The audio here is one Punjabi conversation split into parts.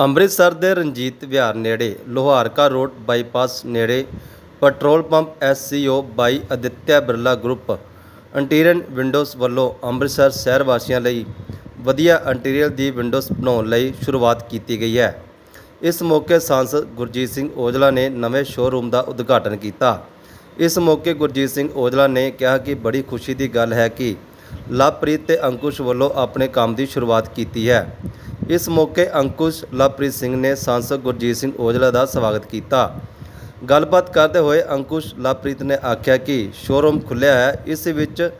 ਅੰਮ੍ਰਿਤਸਰ ਦੇ ਰਣਜੀਤ ਵਿਹਾਰ ਨੇੜੇ, ਲੋਹਾਰਕਾ ਰੋਡ ਬਾਈਪਾਸ ਨੇੜੇ, petrol pump SCO by Aditya Birla group interior windows ਵੱਲੋਂ ਅੰਮ੍ਰਿਤਸਰ ਸ਼ਹਿਰ ਵਾਸੀਆਂ ਲਈ ਵਧੀਆ ਇੰਟੀਰੀਅਰ ਦੀ ਵਿੰਡੋਜ਼ ਬਣਾਉਣ ਲਈ ਸ਼ੁਰੂਆਤ ਕੀਤੀ ਗਈ ਹੈ। ਇਸ ਮੌਕੇ ਸਾਂਸਦ ਗੁਰਜੀਤ ਸਿੰਘ ਔਜਲਾ ਨੇ ਨਵੇਂ ਸ਼ੋਅਰੂਮ ਦਾ ਉਦਘਾਟਨ ਕੀਤਾ। ਇਸ ਮੌਕੇ ਗੁਰਜੀਤ ਸਿੰਘ ਔਜਲਾ ਨੇ ਕਿਹਾ ਕਿ ਬੜੀ ਖੁਸ਼ੀ ਦੀ ਗੱਲ ਹੈ ਕਿ ਲਵਪ੍ਰੀਤ ਤੇ ਅੰਕੁਸ਼ ਵੱਲੋਂ ਆਪਣੇ ਕੰਮ ਦੀ ਸ਼ੁਰੂਆਤ ਕੀਤੀ ਹੈ। ਇਸ ਮੌਕੇ ਅੰਕੁਸ਼ ਲਵਪ੍ਰੀਤ ਸਿੰਘ ਨੇ ਸਾਂਸਦ ਗੁਰਜੀਤ ਸਿੰਘ ਔਜਲਾ ਦਾ ਸਵਾਗਤ ਕੀਤਾ। ਗੱਲਬਾਤ ਕਰਦੇ ਹੋਏ ਅੰਕੁਸ਼ ਲਵਪ੍ਰੀਤ ਨੇ ਆਖਿਆ ਕਿ ਸ਼ੋਰੂਮ ਖੁੱਲ੍ਹਿਆ ਹੈ, ਇਸ ਵਿੱਚ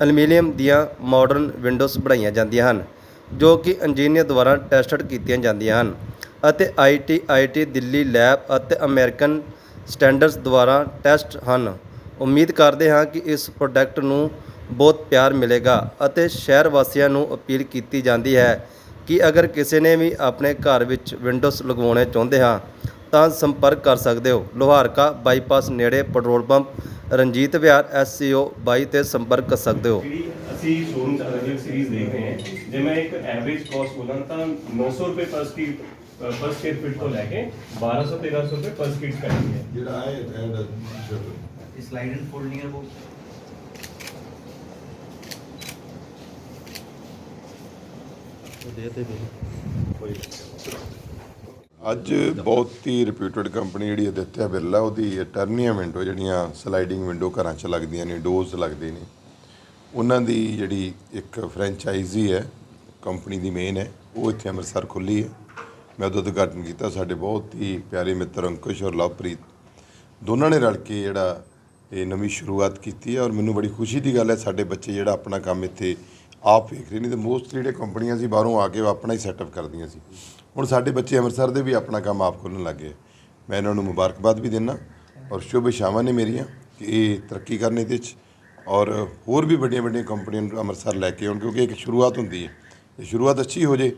ਐਲੂਮੀਨੀਅਮ ਦੀਆਂ ਮਾਡਰਨ ਵਿੰਡੋਜ਼ ਬਣਾਈਆਂ ਜਾਂਦੀਆਂ ਹਨ, ਜੋ ਕਿ ਇੰਜੀਨੀਅਰ ਦੁਆਰਾ ਟੈਸਟਡ ਕੀਤੀਆਂ ਜਾਂਦੀਆਂ ਹਨ ਅਤੇ ਆਈਟੀ ਆਈਟੀ ਦਿੱਲੀ ਲੈਬ ਅਤੇ ਅਮਰੀਕਨ ਸਟੈਂਡਰਡਸ ਦੁਆਰਾ ਟੈਸਟ ਹਨ। ਉਮੀਦ ਕਰਦੇ ਹਾਂ ਕਿ ਇਸ ਪ੍ਰੋਡਕਟ ਨੂੰ ਬਹੁਤ ਪਿਆਰ ਮਿਲੇਗਾ ਅਤੇ ਸ਼ਹਿਰ ਵਾਸੀਆਂ ਨੂੰ ਅਪੀਲ ਕੀਤੀ ਜਾਂਦੀ ਹੈ ਕਿ ਅਗਰ ਕਿਸੇ ਨੇ ਵੀ ਆਪਣੇ ਘਰ ਵਿੱਚ ਵਿੰਡੋਜ਼ ਲਗਵਾਉਣੇ ਚਾਹੁੰਦੇ ਹਾਂ ਤਾਂ ਸੰਪਰਕ ਕਰ ਸਕਦੇ ਹੋ। ਲੋਹਾਰਕਾ ਬਾਈਪਾਸ ਨੇੜੇ petrol pump Ranjit Vihar SCO 22 ਤੇ ਸੰਪਰਕ ਕਰ ਸਕਦੇ ਹੋ। ਜਿਹੜੀ ਅਸੀਂ ਸ਼ੋਰੂਮ ਚ ਅਲੱਗ-ਅਲੱਗ ਸੀਰੀਜ਼ ਦੇਖ ਰਹੇ ਹਾਂ। ਜੇ ਮੈਂ ਇੱਕ ਐਵਰੇਜ ਕਾਸਟ ਬੋਲਾਂ ਤਾਂ 900 ਰੁਪਏ ਪਰ ਸਕੁਅਰ ਪਰ ਸਕੁਅਰ ਫੀਟ ਤੋਂ ਲੈ ਕੇ 1200 1300 ਰੁਪਏ ਪਰ ਸਕੁਅਰ ਫੀਟ ਪੈਂਦੀ ਹੈ। ਜਿਹੜਾ ਹੈ and slide and fold near ਅੱਜ ਬਹੁਤ ਹੀ ਰਿਪਿਊਟਡ ਕੰਪਨੀ ਜਿਹੜੀ ਅਦਿੱਤਿਆ ਬਿਰਲਾ, ਉਹਦੀ ਟਰਨੀਆ ਵਿੰਡੋ ਜਿਹੜੀਆਂ ਸਲਾਈਡਿੰਗ ਵਿੰਡੋ ਘਰਾਂ 'ਚ ਲੱਗਦੀਆਂ ਨੇ ਡੋਰਸ ਲੱਗਦੇ ਨੇ। ਉਹਨਾਂ ਦੀ ਜਿਹੜੀ ਇੱਕ ਫਰੈਂਚਾਈਜ਼ੀ ਹੈ ਕੰਪਨੀ ਦੀ ਮੇਨ ਹੈ, ਉਹ ਇੱਥੇ ਅੰਮ੍ਰਿਤਸਰ ਖੁੱਲੀ ਹੈ। ਮੈਂ ਉਹਦਾ ਉਦਘਾਟਨ ਕੀਤਾ, ਸਾਡੇ ਬਹੁਤ ਹੀ ਪਿਆਰੇ ਮਿੱਤਰ ਅੰਕੁਸ਼ ਔਰ ਲਵਪ੍ਰੀਤ। ਦੋਨਾਂ ਨੇ ਰਲ ਕੇ ਜਿਹੜਾ ਇਹ ਨਵੀਂ ਸ਼ੁਰੂਆਤ ਕੀਤੀ ਹੈ ਔਰ ਮੈਨੂੰ ਬੜੀ ਖੁਸ਼ੀ ਦੀ ਗੱਲ ਹੈ, ਸਾਡੇ ਬੱਚੇ ਜਿਹੜਾ ਆਪਣਾ ਕੰਮ ਇੱਥੇ ਆਪ ਵੇਖ ਰਹੇ ਨੇ, ਤੇ ਮੋਸਟ ਜਿਹੜੇ ਕੰਪਨੀਆਂ ਸੀ ਬਾਹਰੋਂ ਆ ਕੇ ਉਹ ਆਪਣਾ ਹੀ ਸੈਟਅਪ ਕਰਦੀਆਂ ਸੀ। ਹੁਣ ਸਾਡੇ ਬੱਚੇ ਅੰਮ੍ਰਿਤਸਰ ਦੇ ਵੀ ਆਪਣਾ ਕੰਮ ਆਪ ਖੋਲ੍ਹਣ ਲੱਗੇ ਮੈਂ ਇਹਨਾਂ ਨੂੰ ਮੁਬਾਰਕਬਾਦ ਵੀ ਦਿੰਦਾ ਔਰ ਸ਼ੁਭ ਇਛਾਵਾਂ ਨੇ ਮੇਰੀਆਂ ਕਿ ਇਹ ਤਰੱਕੀ ਕਰਨ ਇਹਦੇ 'ਚ ਔਰ ਹੋਰ ਵੀ ਵੱਡੀਆਂ ਵੱਡੀਆਂ ਕੰਪਨੀਆਂ ਨੂੰ ਅੰਮ੍ਰਿਤਸਰ ਲੈ ਕੇ ਆਉਣ, ਕਿਉਂਕਿ ਇੱਕ ਸ਼ੁਰੂਆਤ ਹੁੰਦੀ ਹੈ। ਜੇ ਸ਼ੁਰੂਆਤ ਅੱਛੀ ਹੋ ਜੇ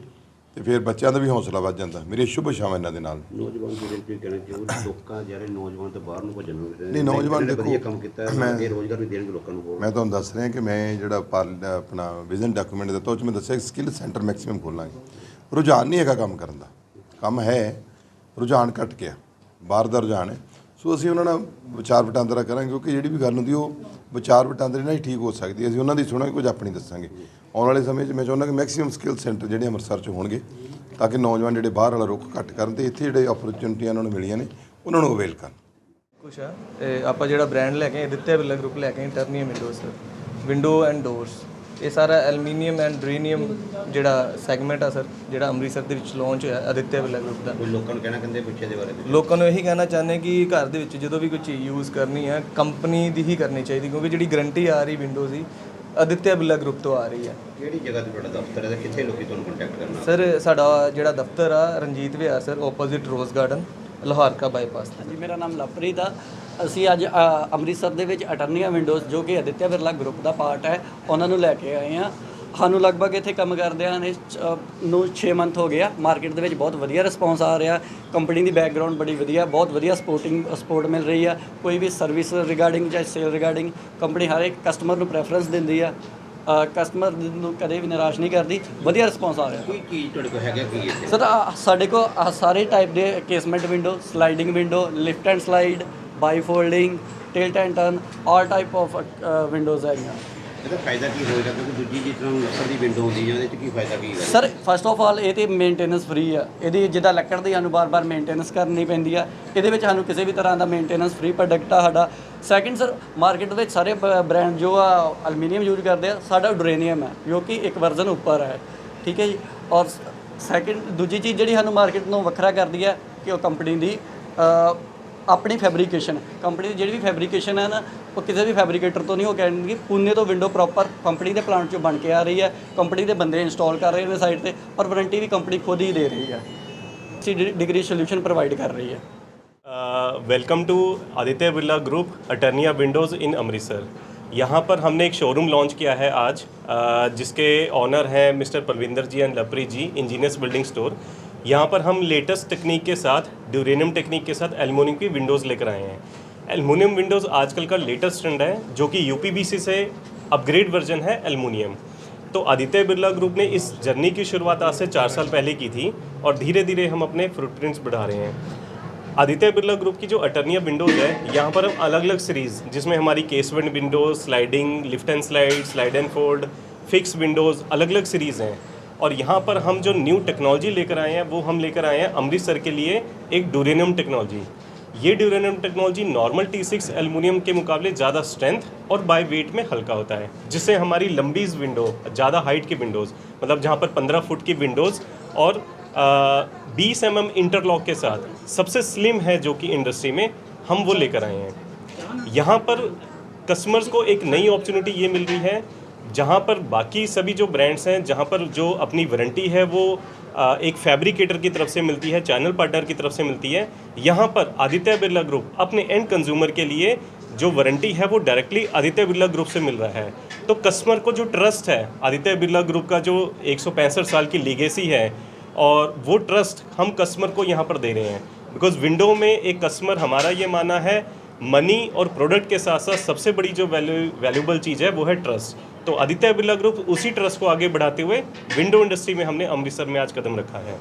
ਤੇ ਫਿਰ ਬੱਚਿਆਂ ਦਾ ਵੀ ਹੌਸਲਾ ਵੱਧ ਜਾਂਦਾ। ਮੇਰੀ ਸ਼ੁਭ ਇਛਾਵਾਂ ਇਹਨਾਂ ਦੇ ਨਾਲ। ਨੌਜਵਾਨ ਜਿਹੜੇ ਕੀ ਕਹਿਣਾ ਲੋਕਾਂ ਜਿਹੜੇ ਨੌਜਵਾਨ ਤੋਂ ਬਾਹਰ ਨੂੰ ਭੱਜਣ ਨੂੰ ਨਹੀਂ, ਨੌਜਵਾਨ ਵਧੀਆ ਦੇਖੋ, ਕੰਮ ਕੀਤਾ ਹੈ ਮੈਂ- ਇਹ ਰੋਜ਼ਗਾਰ ਵੀ ਦੇਣਗੇ ਲੋਕਾਂ ਨੂੰ ਮੈਂ ਤੁਹਾਨੂੰ ਦੱਸ ਰਿਹਾ ਕਿ ਮੈਂ ਜਿਹੜਾ ਆਪਣਾ ਵਿਜ਼ਨ ਡਾਕੂਮੈਂਟ ਦਿੱਤਾ ਉਹ 'ਚ ਮੈਂ ਦੱਸਿਆ ਸਕਿੱਲ ਸੈਂਟਰ ਮੈਕਸਿਮਮ ਖੋਲਾਂਗੇ। ਰੁਝਾਨ ਨਹੀਂ ਹੈਗਾ ਕੰਮ ਕਰਨ ਦਾ। ਕੰਮ ਹੈ ਰੁਝਾਨ ਘਟ ਗਿਆ। ਬਾਹਰ ਦਾ ਰੁਝਾਨ ਹੈ। ਸੋ ਅਸੀਂ ਉਹਨਾਂ ਨਾਲ ਵਿਚਾਰ ਵਟਾਂਦਰਾ ਕਰਾਂਗੇ, ਕਿਉਂਕਿ ਜਿਹੜੀ ਵੀ ਗੱਲ ਹੁੰਦੀ, ਉਹ ਵਿਚਾਰ ਵਟਾਂਦਰੇ ਨਾਲ ਹੀ ਠੀਕ ਹੋ ਸਕਦੀ ਹੈ। ਅਸੀਂ ਉਹਨਾਂ ਦੀ ਸੁਣਾਂਗੇ ਕੁਝ ਆਪਣੀ ਦੱਸਾਂਗੇ। ਆਉਣ ਵਾਲੇ ਸਮੇਂ 'ਚ ਮੈਂ ਚਾਹੁੰਦਾ ਕਿ ਮੈਕਸਿਮਮ ਸਕਿੱਲ ਸੈਂਟਰ ਜਿਹੜੇ ਅੰਮ੍ਰਿਤਸਰ 'ਚ ਹੋਣਗੇ, ਤਾਂ ਕਿ ਨੌਜਵਾਨ ਜਿਹੜੇ ਬਾਹਰ ਵਾਲਾ ਰੁੱਖ ਘੱਟ ਕਰਨ ਤੇ ਇੱਥੇ ਜਿਹੜੇ ਓਪਰਚੁਨਿਟੀਆਂ ਉਹਨਾਂ ਨੂੰ ਮਿਲੀਆਂ ਨੇ, ਉਹਨਾਂ ਨੂੰ ਅਵੇਲ ਕਰਨ। ਕੁਛ ਆ ਇਹ ਆਪਾਂ ਜਿਹੜਾ ਬ੍ਰਾਂਡ ਲੈ ਕੇ ਦਿੱਤੇ ਬਿਰਲਾ ਗਰੁੱਪ ਲੈ ਕੇ ਆਏ ਵਿੰਡੋਜ਼ ਵਿੰਡੋ ਐਂਡ ਡੋਰਸ ਇਹ ਸਾਰਾ ਐਲੂਮੀਨੀਅਮ ਐਂਡ ਡਰੇਨੀਅਮ ਜਿਹੜਾ ਸੈਗਮੈਂਟ ਆ ਸਰ ਜਿਹੜਾ ਅੰਮ੍ਰਿਤਸਰ ਦੇ ਵਿੱਚ ਲਾਂਚ ਹੋਇਆ ਅਦਿੱਤਿਆ ਬਿਰਲਾ ਗਰੁੱਪ ਦਾ। ਲੋਕਾਂ ਨੂੰ ਕਹਿਣਾ ਕਹਿੰਦੇ ਪਿੱਛੇ ਦੇ ਬਾਰੇ ਵਿੱਚ? ਲੋਕਾਂ ਨੂੰ ਇਹੀ ਕਹਿਣਾ ਚਾਹੁੰਦੇ ਕਿ ਘਰ ਦੇ ਵਿੱਚ ਜਦੋਂ ਵੀ ਕੋਈ ਚੀਜ਼ ਯੂਜ਼ ਕਰਨੀ ਹੈ ਕੰਪਨੀ ਦੀ ਹੀ ਕਰਨੀ ਚਾਹੀਦੀ ਕਿਉਂਕਿ ਜਿਹੜੀ ਗਾਰੰਟੀ ਆ ਰਹੀ ਵਿੰਡੋਜ਼ ਦੀ ਅਦਿੱਤਿਆ ਬਿਰਲਾ ਗਰੁੱਪ ਤੋਂ ਆ ਰਹੀ ਹੈ ਕਿਹੜੀ ਜਗ੍ਹਾ ਤੇ ਤੁਹਾਡਾ ਦਫ਼ਤਰ ਹੈ ਤੇ ਕਿੱਥੇ ਲੋਕੀ ਤੁਹਾਨੂੰ ਕੰਟੈਕਟ ਕਰਨਾ? ਸਰ ਸਾਡਾ ਜਿਹੜਾ ਦਫ਼ਤਰ ਆ Ranjit Vihar sir opposite rose garden Loharka bypass ਤੇ ਜੀ ਮੇਰਾ ਨਾਮ ਲਵਪ੍ਰੀਤ ਆ। ਅਸੀਂ ਅੱਜ ਅ, ਅੰਮ੍ਰਿਤਸਰ ਦੇ ਵਿੱਚ ਅਟਰਨੀਆ ਵਿੰਡੋਜ਼ ਜੋ ਕਿ ਅਦਿੱਤਿਆ ਬਿਰਲਾ ਗਰੁੱਪ ਦਾ ਪਾਰਟ ਹੈ ਉਹਨਾਂ ਨੂੰ ਲੈ ਕੇ ਆਏ ਆ ਸਾਨੂੰ ਲਗਭਗ ਇੱਥੇ ਕੰਮ ਕਰਦਿਆਂ ਨੇ ਨੂੰ 6 ਮੰਥ ਹੋ ਗਿਆ ਮਾਰਕੀਟ ਦੇ ਵਿੱਚ ਬਹੁਤ ਵਧੀਆ ਰਿਸਪੌਂਸ ਆ ਰਿਹਾ। ਕੰਪਨੀ ਦੀ ਬੈਕਗ੍ਰਾਉਂਡ ਬੜੀ ਵਧੀਆ ਬਹੁਤ ਵਧੀਆ ਸਪੋਰਟਿੰਗ ਸਪੋਰਟ ਮਿਲ ਰਹੀ ਆ। ਕੋਈ ਵੀ ਸਰਵਿਸ ਰਿਗਾਰਡਿੰਗ ਜਾਂ ਸੇਲ ਰਿਗਾਰਡਿੰਗ ਕੰਪਨੀ ਹਰ ਇੱਕ ਕਸਟਮਰ ਨੂੰ ਪ੍ਰੈਫਰੈਂਸ ਦਿੰਦੀ ਆ। ਕਸਟਮਰ ਨੂੰ ਕਦੇ ਵੀ ਨਿਰਾਸ਼ ਨਹੀਂ ਕਰਦੀ। ਵਧੀਆ ਰਿਸਪੌਂਸ ਆ ਰਿਹਾ। ਕੋਈ ਚੀਜ਼ ਤੁਹਾਡੇ ਕੋਲ ਹੈਗਾ ਕੀ ਸਰ ਆਹ ਸਾਡੇ ਕੋਲ ਆਹ ਸਾਰੇ ਟਾਈਪ ਦੇ casement window sliding window lift and slide bi folding tilt and turn all type of windows ਹੈਗੀਆਂ। ਇਹਦਾ ਫਾਇਦਾ ਕੀ ਹੋਏਗਾ? ਕਿਉਂਕਿ ਦੂਜੀ ਤਰ੍ਹਾਂ ਲੱਕੜ ਦੀ ਵਿੰਡੋ ਹੁੰਦੀ ਹੈ ਉਹਦੇ ਚ ਕੀ ਫਾਇਦਾ ਕੀ ਹੈ ਸਰ ਫਸਟ ਆਫ ਆਲ ਇਹ ਤੇ ਮੇਨਟੇਨੈਂਸ ਫ੍ਰੀ ਆ। ਇਹਦੀ ਜਿੱਦਾਂ ਲੱਕੜ ਦੀ ਸਾਨੂੰ ਬਾਰ-ਬਾਰ ਮੇਨਟੇਨੈਂਸ ਕਰਨੀ ਪੈਂਦੀ ਆ। ਇਹਦੇ ਵਿੱਚ ਸਾਨੂੰ ਕਿਸੇ ਵੀ ਤਰ੍ਹਾਂ ਦਾ ਮੇਨਟੇਨੈਂਸ ਫ੍ਰੀ ਪ੍ਰੋਡਕਟ ਆ ਸਾਡਾ। ਸੈਕਿੰਡ ਸਰ ਮਾਰਕੀਟ ਵਿੱਚ ਸਾਰੇ ਬ੍ਰਾਂਡ ਜੋ ਆ ਐਲੂਮੀਨੀਅਮ ਯੂਜ਼ ਕਰਦੇ ਆ ਸਾਡਾ ਡਰੇਨੀਅਮ ਹੈ ਜੋ ਕਿ ਇੱਕ ਵਰਜ਼ਨ ਉੱਪਰ ਹੈ ਠੀਕ ਹੈ ਜੀ? ਔਰ ਸੈਕਿੰਡ ਦੂਜੀ ਚੀਜ਼ ਜਿਹੜੀ ਸਾਨੂੰ ਮਾਰਕੀਟ ਨੂੰ ਵੱਖਰਾ ਕਰਦੀ ਹੈ ਕਿ ਉਹ ਕੰਪਨੀ ਦੀ ਆਪਣੀ ਫੈਬਰੀਕੇਸ਼ਨ ਕੰਪਨੀ ਦੀ ਜਿਹੜੀ ਵੀ ਫੈਬਰੀਕੇਸ਼ਨ ਹੈ ਨਾ ਉਹ ਕਿਸੇ ਵੀ ਫੈਬਰੀਕੇਟਰ ਤੋਂ ਨਹੀਂ ਉਹ ਕਹਿਣਗੇ ਪੂਨੇ ਤੋਂ ਵਿੰਡੋ ਪ੍ਰੋਪਰ ਕੰਪਨੀ ਦੇ ਪਲਾਂਟ 'ਚੋਂ ਬਣ ਕੇ ਆ ਰਹੀ ਹੈ ਕੰਪਨੀ ਦੇ ਬੰਦੇ ਇੰਸਟਾਲ ਕਰ ਰਹੇ ਨੇ ਸਾਈਟ ਤੇ ਔਰ ਵਾਰੰਟੀ ਵੀ ਕੰਪਨੀ ਖੁਦ ਹੀ ਦੇ ਰਹੀ ਹੈ ਸੀ ਡਿਗਰੀ ਸੋਲੂਸ਼ਨ ਪ੍ਰੋਵਾਈਡ ਕਰ ਰਹੀ ਹੈ welcome to Aditya Birla group Eternia windows in Amritsar यहाँ पर हमने एक शोरूम लॉन्च किया है आज अ, जिसके ऑनर हैं mister Parvinder ji and Lapri ji engineers building store यहाँ पर हम लेटेस्ट टेक्निक के साथ ड्यूरेनियम टेक्निक के साथ एलमोनियम की विंडोज़ लेकर आए हैं। एलमोनियम विंडोज़ आजकल का लेटेस्ट ट्रेंड है, जो कि यूपीबीसी से अपग्रेड वर्जन है एलमोनियम तो आदित्य बिरला ग्रुप ने इस जर्नी की शुरुआत आज से चार साल पहले की थी और धीरे धीरे हम अपने फुटप्रिंट्स बढ़ा रहे हैं। आदित्य बिरला ग्रुप की जो अटर्निया विंडोज़ है, यहाँ पर हम अलग अलग सीरीज़ जिसमें हमारी casement windows sliding lift and slide slide and fold fix windows अलग अलग सीरीज़ हैं। और यहाँ पर हम जो न्यू टेक्नोलॉजी लेकर आए हैं, वो हम लेकर आए हैं अमृतसर के लिए एक ड्यूरेनियम टेक्नोलॉजी ये duranium technology normal T six aluminium के मुकाबले ज़्यादा स्ट्रेंथ और बाय वेट में हल्का होता है, जिससे हमारी लंबी विंडो ज़्यादा हाइट की विंडोज़ मतलब जहाँ पर 15 फुट की विंडोज़ और बीस एम एम इंटरलॉक के साथ सबसे स्लिम है जो कि इंडस्ट्री में हम वो लेकर आए हैं। यहाँ पर कस्टमर्स को एक नई अपॉर्चुनिटी ये मिल रही है जहाँ पर बाकी सभी जो ब्रांड्स हैं, जहाँ पर जो अपनी वारंटी है, वो एक फैब्रिकेटर की तरफ़ से मिलती है चैनल पार्टनर की तरफ़ से मिलती है। यहाँ पर आदित्य बिरला ग्रुप अपने एंड कंज्यूमर के लिए जो वारंटी है, वो डायरेक्टली आदित्य बिरला ग्रुप से मिल रहा है। तो कस्टमर को जो ट्रस्ट है, आदित्य बिरला ग्रुप का जो एक सौ पैंसठ साल की लीगेसी है, और वो ट्रस्ट हम कस्टमर को यहाँ पर दे रहे हैं। बिकॉज़ विंडो में एक कस्टमर हमारा ये माना है मनी और प्रोडक्ट के साथ साथ सबसे बड़ी जो वैल्यू वैल्यूबल चीज़ है, वो है ट्रस्ट तो आदित्य बिरला ग्रुप उसी ट्रस्ट को आगे बढ़ाते हुए विंडो इंडस्ट्री में हमने अमृतसर में आज कदम रखा है